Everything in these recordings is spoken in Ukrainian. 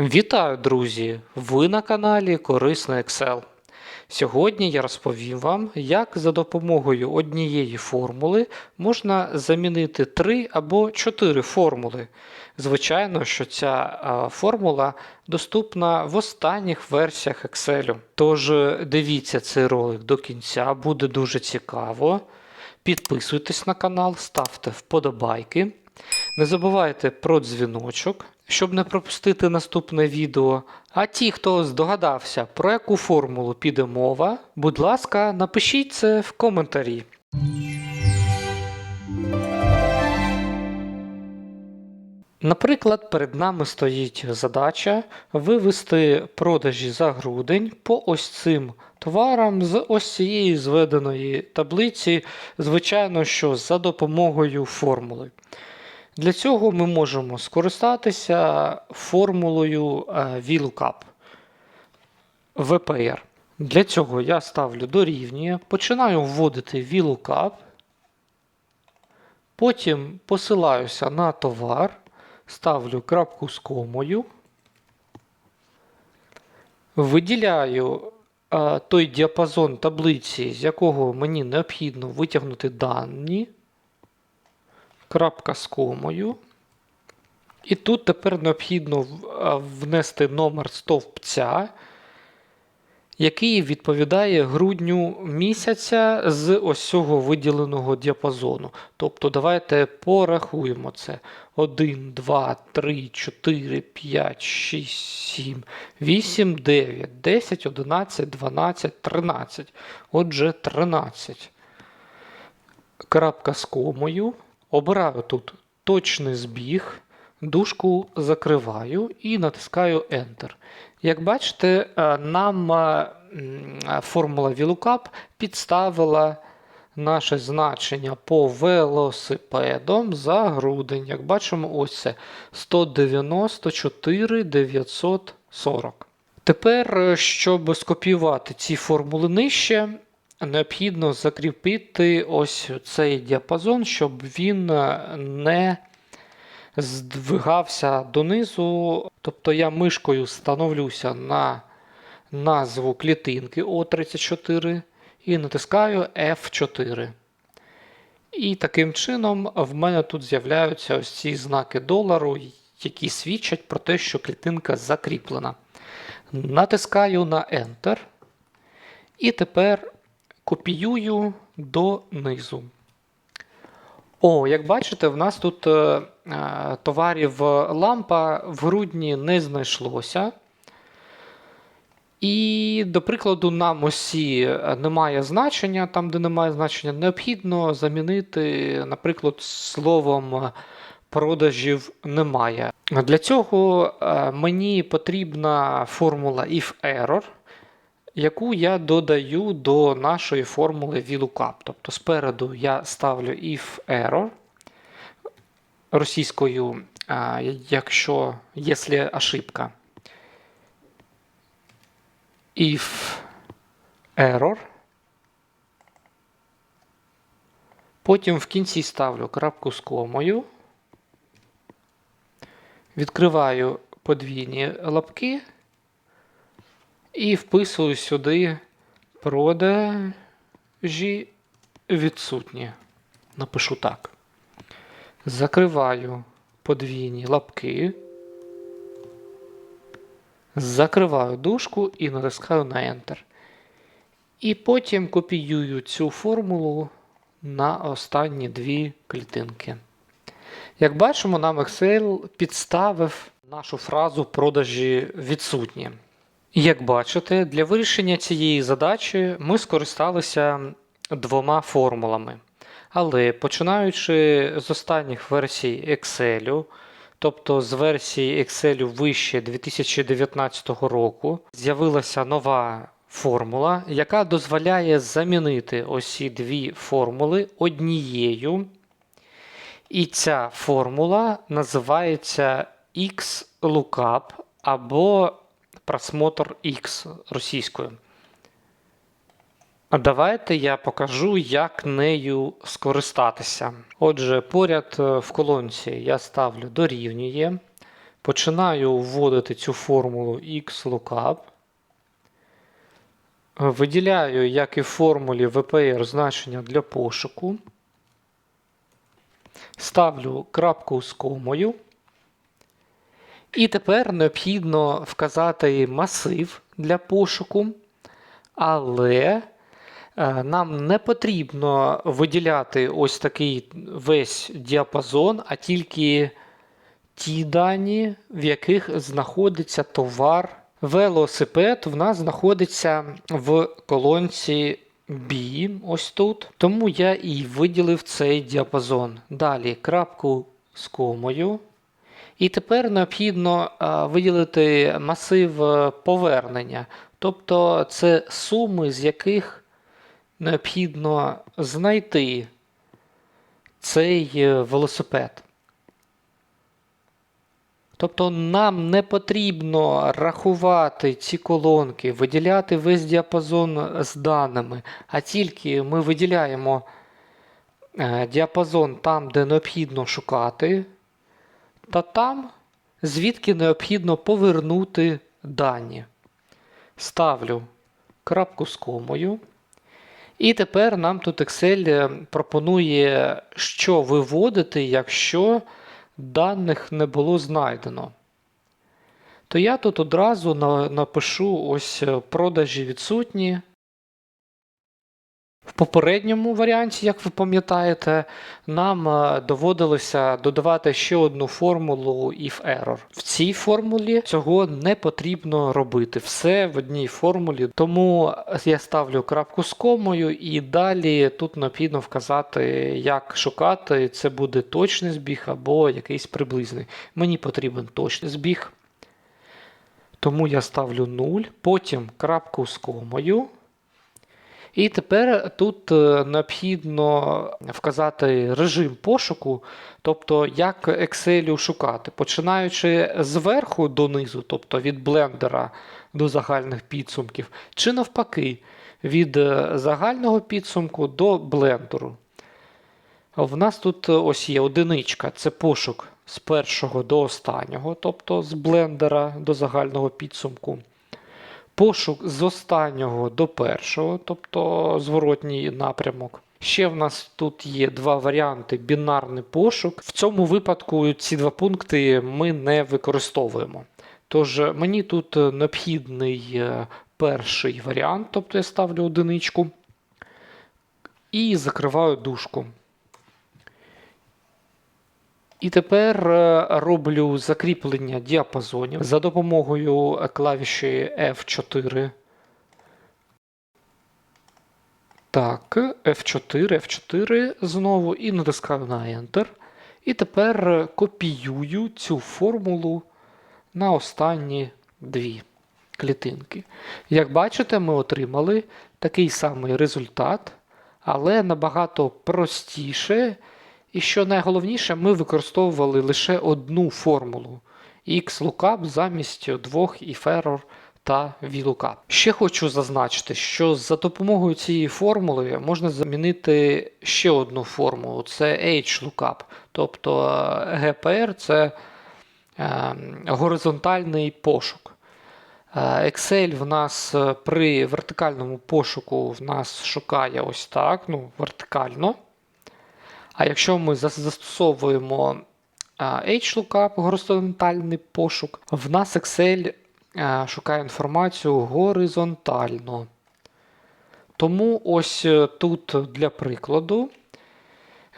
Вітаю, друзі! Ви на каналі Корисний Excel. Сьогодні я розповім вам, як за допомогою однієї формули можна замінити три або чотири формули. Звичайно, що ця формула доступна в останніх версіях Excel. Тож дивіться цей ролик до кінця, буде дуже цікаво. Підписуйтесь на канал, ставте вподобайки. Не забувайте про дзвіночок, щоб не пропустити наступне відео. А ті, хто здогадався, про яку формулу піде мова, будь ласка, напишіть це в коментарі. Наприклад, перед нами стоїть задача вивести продажі за грудень по ось цим товарам з ось цієї зведеної таблиці, звичайно, що за допомогою формули. Для цього ми можемо скористатися формулою е, VLOOKUP VPR. Для цього я ставлю дорівнює, починаю вводити VLOOKUP, потім посилаюся на товар, ставлю крапку з комою, виділяю е, той діапазон таблиці, з якого мені необхідно витягнути дані крапка з комою. І тут тепер необхідно внести номер стовпця, який відповідає грудню місяця з ось цього виділеного діапазону. Тобто давайте порахуємо це. 1, 2, 3, 4, 5, 6, 7, 8, 9, 10, 11, 12, 13. Отже, 13 крапка з комою. Обираю тут точний збіг, дужку закриваю і натискаю Enter. Як бачите, е, нам е, е, формула VLOOKUP підставила наше значення по велосипедам за грудень. Як бачимо, ось це 194 940. Тепер, щоб скопіювати ці формули нижче, необхідно закріпити ось цей діапазон, щоб він е, не здвигався донизу. Тобто я мишкою становлюся на назву клітинки О34 і натискаю F4. І таким чином в мене тут з'являються ось ці знаки долару, які свідчать про те, що клітинка закріплена. Натискаю на Enter. І тепер копіюю донизу. О, як бачите, в нас тут е, е, товарів лампа в грудні не знайшлося. І, до прикладу, нам осі е, немає значення, там, де немає значення, необхідно замінити, наприклад, словом продажів немає. Для цього мені потрібна формула if error, яку я додаю до нашої формули VLOOKUP. Тобто спереду я ставлю if error російською, якщо якщо ошибка. If error. Потім в кінці ставлю крапку з комою. Відкриваю подвійні лапки. І вписую сюди продажі відсутні. Напишу так. Закриваю подвійні лапки. Закриваю дужку і натискаю на Enter. І потім копіюю цю формулу на останні дві клітинки. Як бачимо, нам Excel підставив нашу фразу продажі відсутні. Як бачите, для вирішення цієї задачі ми скористалися двома формулами. Але починаючи з останніх версій Excel, тобто з версії Excel вище 2019 року, з'явилася нова формула, яка дозволяє замінити ось ці дві формули однією. І ця формула називається XLOOKUP або просмотр X російською. А давайте я покажу, як нею скористатися. Отже, поряд е, в колонці я ставлю дорівнює, Починаю вводити цю формулу XLOOKUP. Виділяю, як і в формулі VPR значення для пошуку. Ставлю крапку з комою. І тепер необхідно вказати масив для пошуку, але е, нам не потрібно виділяти ось такий весь діапазон, а тільки ті дані, в яких знаходиться товар. Велосипед в нас знаходиться в колонці B, ось тут. Тому я і виділив цей діапазон. Далі крапку з комою. І тепер необхідно виділити масив е, повернення. Тобто це суми, з яких необхідно знайти цей е, велосипед. Тобто нам не потрібно рахувати ці колонки, виділяти весь діапазон з даними, а тільки ми виділяємо е, діапазон там, де необхідно шукати, та там, звідки необхідно повернути дані. Ставлю крапку з комою. І тепер нам тут Excel пропонує, що виводити, якщо даних не було знайдено. То я тут одразу напишу ось продажі відсутні. Попередньому варіанті, як ви пам'ятаєте, нам е, доводилося додавати ще одну формулу if error. В цій формулі цього не потрібно робити. Все в одній формулі. Тому я ставлю крапку з комою, і далі тут необхідно вказати, як шукати. Це буде точний збіг або якийсь приблизний. Мені потрібен точний збіг. Тому я ставлю 0, потім крапку з комою. І тепер тут е, необхідно вказати режим пошуку, тобто як Excel шукати, починаючи зверху донизу, тобто від блендера до загальних підсумків, чи навпаки, від е, загального підсумку до блендеру. В нас тут е, ось є одиничка, це пошук з першого до останнього, тобто з блендера до загального підсумку. Пошук з останнього до першого, тобто зворотній напрямок. Ще в нас тут є два варіанти: бінарний пошук. В цьому випадку ці два пункти ми не використовуємо. Тож мені тут необхідний е, перший варіант, тобто я ставлю одиничку. І закриваю дужку. І тепер е, роблю закріплення діапазонів за допомогою клавіші F4. Так, F4, F4 знову і натискаю на Enter. І тепер копіюю цю формулу на останні дві клітинки. Як бачите, ми отримали такий самий результат, але набагато простіше. І що найголовніше, ми використовували лише одну формулу XLOOKUP замість двох IFERROR та VLOOKUP. Ще хочу зазначити, що за допомогою цієї формули можна замінити ще одну формулу це HLOOKUP. Тобто е, GPR це е, горизонтальний пошук. Е, Excel в нас е, при вертикальному пошуку в нас шукає ось так, ну, вертикально. А якщо ми застосовуємо HLOOKUP, горизонтальний пошук, в нас Excel шукає інформацію горизонтально. Тому ось е, тут для прикладу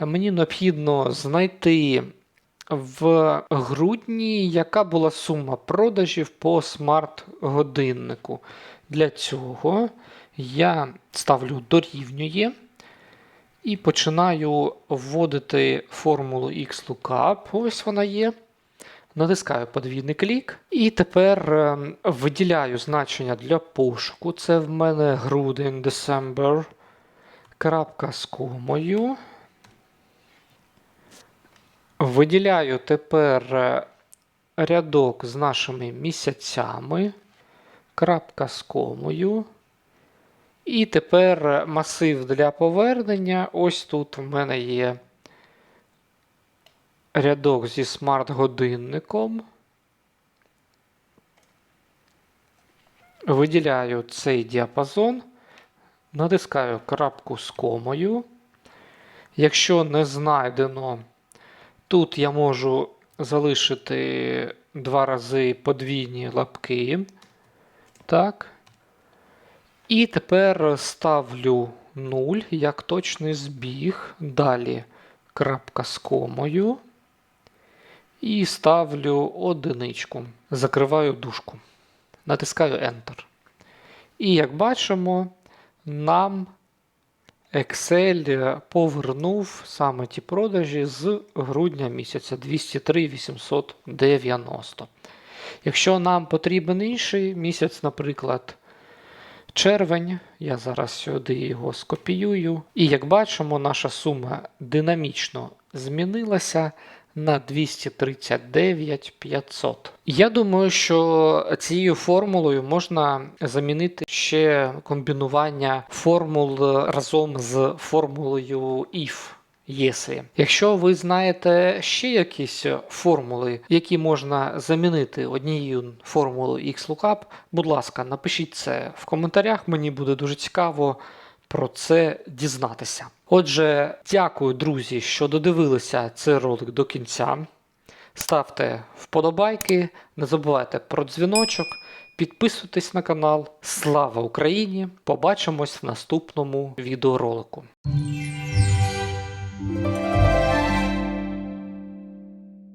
е, мені необхідно знайти в грудні, яка була сума продажів по смарт-годиннику. Для цього я ставлю дорівнює. І починаю вводити формулу XLOOKUP. Ось вона є. Натискаю подвійний клік. І тепер е, виділяю значення для пошуку. Це в мене грудень, December. Крапка з комою. Виділяю тепер е, рядок з нашими місяцями. Крапка з комою. І тепер е, масив для повернення. Ось тут в мене є рядок зі смарт-годинником. Виділяю цей діапазон, натискаю крапку з комою. Якщо не знайдено, тут я можу залишити два рази подвійні лапки. Так. І тепер ставлю 0 як точний збіг. Далі крапка з комою. І ставлю одиничку. Закриваю дужку. Натискаю Enter. І як бачимо, нам Excel повернув саме ті продажі з грудня місяця 203 890. Якщо нам потрібен інший місяць, наприклад, червень, я зараз сюди його скопіюю. І як бачимо, наша сума динамічно змінилася на 239 500. Я думаю, що цією формулою можна замінити ще комбінування формул разом з формулою if. Єси. Якщо ви знаєте ще якісь формули, які можна замінити однією формулою XLOOKUP, будь ласка, напишіть це в коментарях, мені буде дуже цікаво про це дізнатися. Отже, дякую, друзі, що додивилися цей ролик до кінця. Ставте вподобайки, не забувайте про дзвіночок, підписуйтесь на канал. Слава Україні! Побачимось в наступному відеоролику.